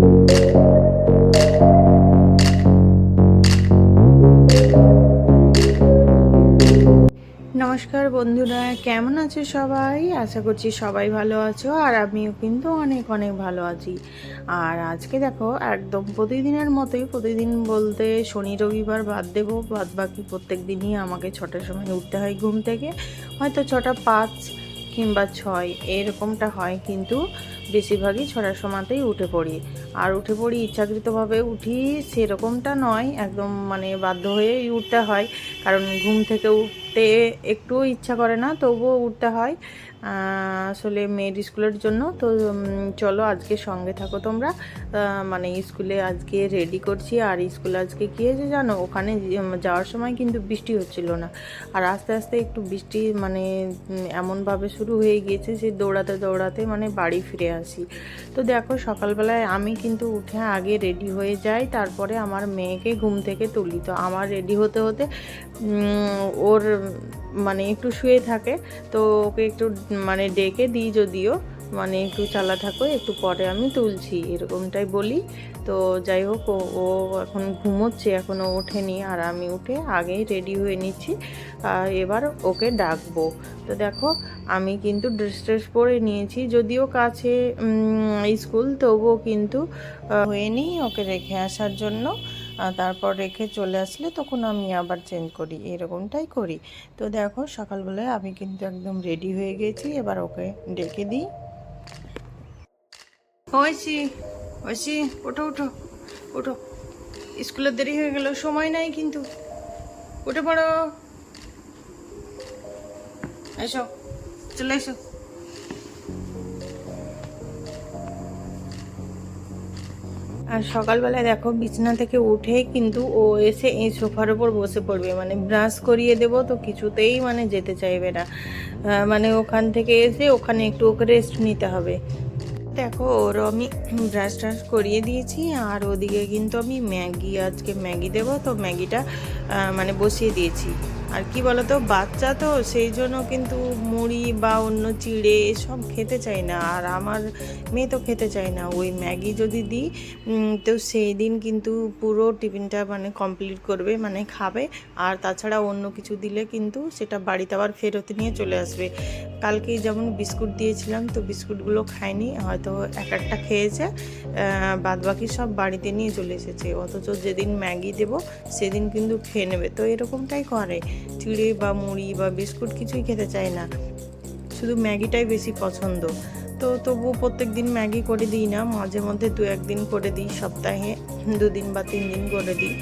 নমস্কার বন্ধুরা, কেমন আছো সবাই? আশা করছি সবাই ভালো আছো, আর আমিও কিন্তু অনেক অনেক ভালো আছি। আর আজকে দেখো, একদম প্রতিদিনের মতোই, প্রতিদিন বলতে শনি, রবিবার বাদ দেবো বাদ বাকি প্রত্যেক দিনই আমাকে ছটার সময় উঠতে হয় ঘুম থেকে। হয়তো ছটা পাঁচ কিংবা ছয়, এরকমটা হয় কিন্তু বেশিরভাগই ছড়ার সময়তেই উঠে পড়ি। আর উঠে পড়ি ইচ্ছাকৃতভাবে উঠি সেরকমটা নয়, একদম মানে বাধ্য হয়েই উঠতে হয়। কারণ ঘুম থেকে উঠতে একটু ইচ্ছা করে না, তবুও উঠতে হয়। আসলে মেয়ের স্কুলের জন্য, তো চলো আজকে সঙ্গে থাকো তোমরা। মানে স্কুলে আজকে রেডি করছি, আর স্কুলে আজকে কী হয়েছে জানো? ওখানে যাওয়ার সময় কিন্তু বৃষ্টি হচ্ছিল না। আর আস্তে আস্তে একটু বৃষ্টি মানে এমনভাবে শুরু হয়ে গিয়েছে যে দৌড়াতে দৌড়াতে মানে বাড়ি ফিরে আসি। তো দেখো, সকালবেলায় আমি কিন্তু উঠে আগে রেডি হয়ে যাই, তারপরে আমার মেয়েকে ঘুম থেকে তুলি। তো আমার রেডি হতে হতে ওর মানে একটু শুয়ে থাকে, তো ওকে একটু মানে ডেকে দিই যদিও মানে একটু চালা থাকো, একটু পরে আমি তুলছি, এরকমটাই বলি। তো যাই হোক, ও এখন ঘুমোচ্ছে এখনও ওঠেনি, আর আমি উঠে আগেই রেডি হয়ে নিচ্ছি। আর এবার ওকে ডাকবো। তো দেখো, আমি কিন্তু ড্রেস ট্রেস পরে নিয়েছি, যদিও কাছে স্কুল, তবুও কিন্তু হয়ে নিই ওকে রেখে আসার জন্য। তারপর রেখে চলে আসলে তখন আমি আবার চেঞ্জ করি, এরকমটাই করি। তো দেখো, সকালবেলায় আমি কিন্তু একদম রেডি হয়ে গেছি, এবার ওকে ডেকে দিই। হয়েছি হয়েছি ওঠো ওঠো ওঠো। স্কুলের দেরি হয়ে গেল, সময় নাই কিন্তু। উঠে পড়ো। এসো, চলে এসো। আর সকালবেলায় দেখো বিছানা থেকে উঠে কিন্তু ও এসে এই সোফার ওপর বসে পড়বে। মানে ব্রাশ করিয়ে দেবো তো কিছুতেই মানে যেতে চাইবে না। মানে ওখান থেকে এসে ওখানে একটু ওকে রেস্ট নিতে হবে। দেখো ওর আমি ব্রাশ ট্রাশ করিয়ে দিয়েছি আর ওদিকে কিন্তু আমি ম্যাগি, আজকে ম্যাগি দেবো তো ম্যাগিটা মানে বসিয়ে দিয়েছি। আর কি বলতো, বাচ্চা তো সেই জন্য কিন্তু মুড়ি বা অন্য চিড়ে এসব খেতে চায় না। আর আমার মেয়ে তো খেতে চায় না। ওই ম্যাগি যদি দিই তো সেই দিন কিন্তু পুরো টিফিনটা মানে কমপ্লিট করবে মানে খাবে। আর তাছাড়া অন্য কিছু দিলে কিন্তু সেটা বাড়িতে আবার ফেরত নিয়ে চলে আসবে। কালকেই যেমন বিস্কুট দিয়েছিলাম, তো বিস্কুটগুলো খায়নি হয়তো এক একটা খেয়েছে বাদ বাকি সব বাড়িতে নিয়ে চলে এসেছে। অথচ যেদিন ম্যাগি দেবো, সেদিন কিন্তু খেয়ে নেবে। তো এরকমটাই করে। চিড়ে বা মুড়ি বা বিস্কুট কিছুই খেতে চায় না। শুধু ম্যাগিটাই বেশি পছন্দ। তো তবুও প্রত্যেক দিন ম্যাগি করে দিই না, মাঝে মধ্যে দু একদিন করে দিই, সপ্তাহে দুদিন বা তিন দিন করে দিই।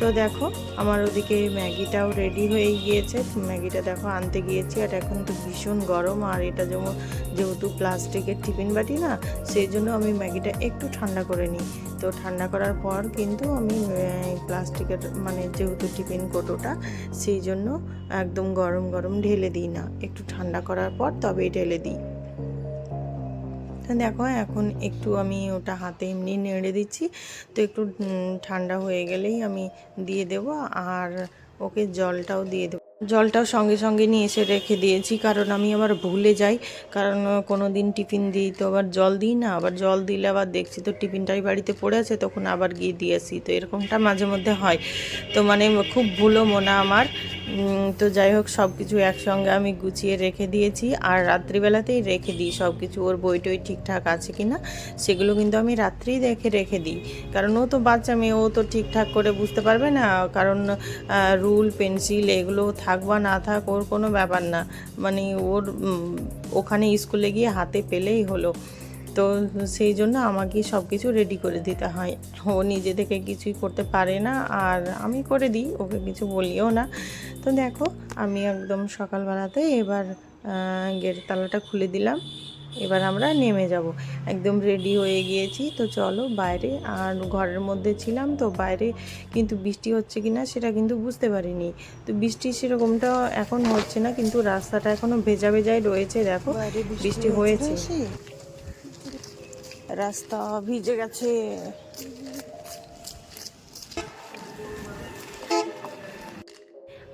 তো দেখো, আমার ওদিকে ম্যাগিটাও রেডি হয়ে গিয়েছে। ম্যাগিটা দেখো আনতে গিয়েছি, আর এখন তো ভীষণ গরম, আর এটা যেমন যেহেতু প্লাস্টিকের টিফিন বাটি না, সেই জন্য আমি ম্যাগিটা একটু ঠান্ডা করে নিই। তো ঠান্ডা করার পর কিন্তু আমি প্লাস্টিকের মানে যেহেতু টিফিন কোটোটা, সেই জন্য একদম গরম গরম ঢেলে দিই না। একটু ঠান্ডা করার পর তবেই ঢেলে দিই। দেখো, এখন একটু আমি ওটা হাতে এমনি নেড়ে দিচ্ছি। তো একটু ঠান্ডা হয়ে গেলেই আমি দিয়ে দেব, আর ওকে জলটাও দিয়ে দেবো। জলটাও সঙ্গে সঙ্গে নিয়ে এসে রেখে দিয়েছি, কারণ আমি আবার ভুলে যাই। কারণ কোনো দিন টিফিন দিই তো আবার জল দিই না, আবার জল দিলে আবার দেখছি তো টিফিনটাই বাড়িতে পড়ে আছে, তখন আবার গিয়ে দিয়ে আসি। তো এরকমটা মাঝে মধ্যে হয়। তো মানে খুব ভুলো মনে আমার। তো যাই হোক সব কিছু একসঙ্গে আমি গুছিয়ে রেখে দিয়েছি। আর রাত্রিবেলাতেই রেখে দিই সব কিছু ওর বই টই ঠিকঠাক আছে কি না, সেগুলো কিন্তু আমি রাত্রেই দেখে রেখে দিই। কারণ ও তো বাচ্চা মেয়ে, ও তো ঠিকঠাক করে বুঝতে পারবে না, কারণ রুল, পেন্সিল, এগুলো থাক বা না থাক, ওর কোনো ব্যাপার না। মানে ওর ওখানে স্কুলে গিয়ে হাতে পেলেই হলো। তো সেই জন্য আমাকে সব কিছু রেডি করে দিতে হয়। ও নিজে থেকে কিছুই করতে পারে না, আর আমি করে দিই, ওকে কিছু বলিও না। তো দেখো, আমি একদম সকালবেলাতে এবার গেটের তালাটা খুলে দিলাম। এবার আমরা নেমে যাব। একদম রেডি হয়ে গিয়েছি। তো চলো বাইরে আর ঘরের মধ্যে ছিলাম তো বাইরে কিন্তু বৃষ্টি হচ্ছে কি না সেটা কিন্তু বুঝতে পারিনি। তো বৃষ্টি সেরকমটা এখন হচ্ছে না কিন্তু রাস্তাটা এখনও ভেজা ভেজাই রয়েছে দেখো। বৃষ্টি হয়েছে। রাস্তা ভিজে গেছে।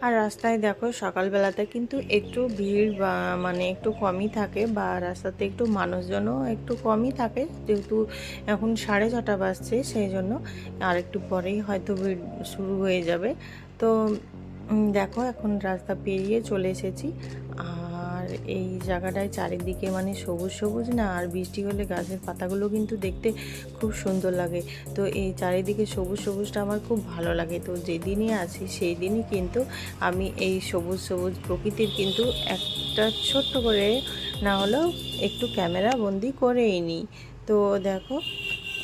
আর রাস্তায় দেখো সকালবেলাতে কিন্তু একটু ভিড় বা মানে একটু কমই থাকে বা রাস্তাতে একটু মানুষজনও একটু কমই থাকে, যেহেতু এখন সাড়ে ছটা বাজছে সেই জন্য আর একটু পরেই হয়তো ভিড় শুরু হয়ে যাবে। তো দেখো এখন রাস্তা পেরিয়ে চলে এসেছি। আর এই জায়গাটায় চারিদিকে মানে সবুজ সবুজ না, আর বৃষ্টি হলে গাছের পাতাগুলো কিন্তু দেখতে খুব সুন্দর লাগে। তো এই চারিদিকে সবুজ সবুজটা আমার খুব ভালো লাগে। তো যেদিনই আছি সেই দিনই কিন্তু আমি এই সবুজ সবুজ প্রকৃতির কিন্তু একটা ছোট্ট করে না হলেও একটু ক্যামেরা বন্দি করেই নিই। তো দেখো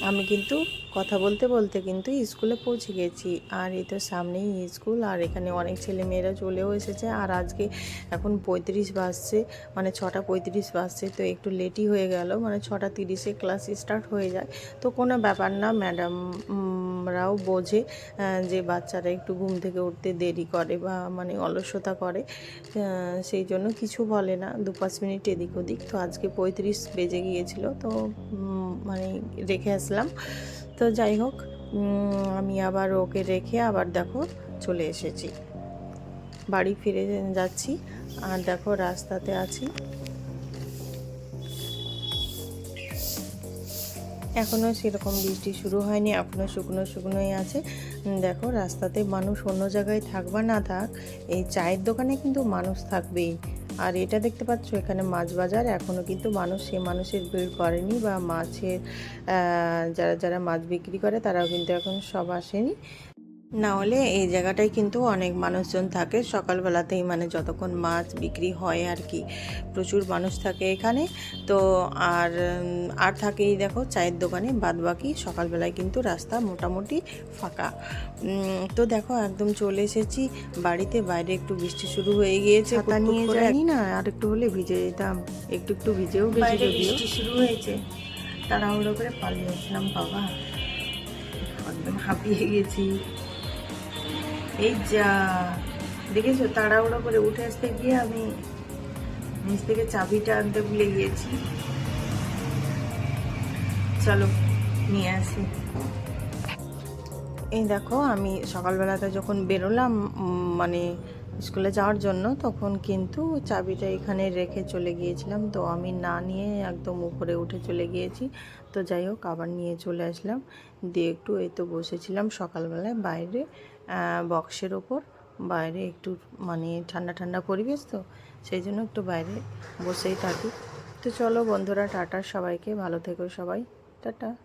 আমি কিন্তু কথা বলতে বলতে কিন্তু স্কুলে পৌঁছে গেছি। আর এই তো সামনেই স্কুল, আর এখানে অনেক ছেলে মেয়েরা চলেও এসেছে। আর আজকে এখন পঁয়ত্রিশ বাজছে মানে ছটা পঁয়ত্রিশ বাজছে, তো একটু লেটই হয়ে গেল। মানে ছটা তিরিশে ক্লাস স্টার্ট হয়ে যায়। তো কোনো ব্যাপার না ম্যাডামরাও বোঝে যে বাচ্চারা একটু ঘুম থেকে উঠতে দেরি করে বা মানে অলসতা করে সেই জন্য কিছু বলে না। দু পাঁচ মিনিট এদিক ওদিক। তো আজকে পঁয়ত্রিশ বেজে গিয়েছিল, তো মানে রেখে আসলাম। তো যাই হোক আমি আবার ওকে রেখে আবার দেখো চলে এসেছি। বাড়ি ফিরে যাচ্ছি। আর দেখো রাস্তাতে আছি। এখনও সেরকম বৃষ্টি শুরু হয়নি এখনও শুকনো শুকনোই আছে। দেখো, রাস্তাতে মানুষ অন্য জায়গায় থাকবা না থাক, এই চায়ের দোকানে কিন্তু মানুষ থাকবেই। আর এটা দেখতে পাচ্ছ, এখানে মাছ বাজার এখনও কিন্তু মানুষ সে মানুষের ভিড় করেনি বা মাছের যারা যারা মাছ বিক্রি করে, তারাও কিন্তু এখন সব আসেনি। না হলে এই জায়গাটায় কিন্তু অনেক মানুষজন থাকে। সকালবেলাতেই মানে যতক্ষণ মাছ বিক্রি হয় আর কি প্রচুর মানুষ থাকে এখানে। তো আর আর থাকেই দেখো চায়ের দোকানে বাদ বাকি সকালবেলায় কিন্তু রাস্তা মোটামুটি ফাঁকা। তো দেখো একদম চলে এসেছি। বাড়িতে বাইরে একটু বৃষ্টি শুরু হয়ে গিয়েছে। ছাতা নিয়ে যাইনি না? আর একটু হলে ভিজে যেতাম। একটু একটু ভিজেও যদিও। শুরু হয়েছে। তাড়াহুড়ো করে পালিয়ে আসলাম বাবা। একদম হাঁপিয়ে গেছি। এই যা, দেখেছ? তাড়াহুড়ো করে উঠে আসতে গিয়ে আমি নিচ থেকে চাবিটা আনতে ভুলে গিয়েছি। চলো, নিয়ে আসি। এই দেখো, আমি সকালবেলাতে যখন বেরোলাম মানে স্কুলে যাওয়ার জন্য, তখন কিন্তু চাবিটা এখানে রেখে চলে গিয়েছিলাম। তো আমি না নিয়ে একদম উপরে উঠে চলে গিয়েছি। তো যাই হোক, আবার নিয়ে চলে আসলাম। দিয়ে একটু এই তো বসেছিলাম সকালবেলায় বাইরে বক্সের ওপর। বাইরে একটু মানে ঠান্ডা ঠান্ডা পরিবেশ তো, সেই জন্য একটু বাইরে বসেই থাকি। তো চলো বন্ধুরা, টাটা সবাইকে। ভালো থেকো সবাই। টাটা।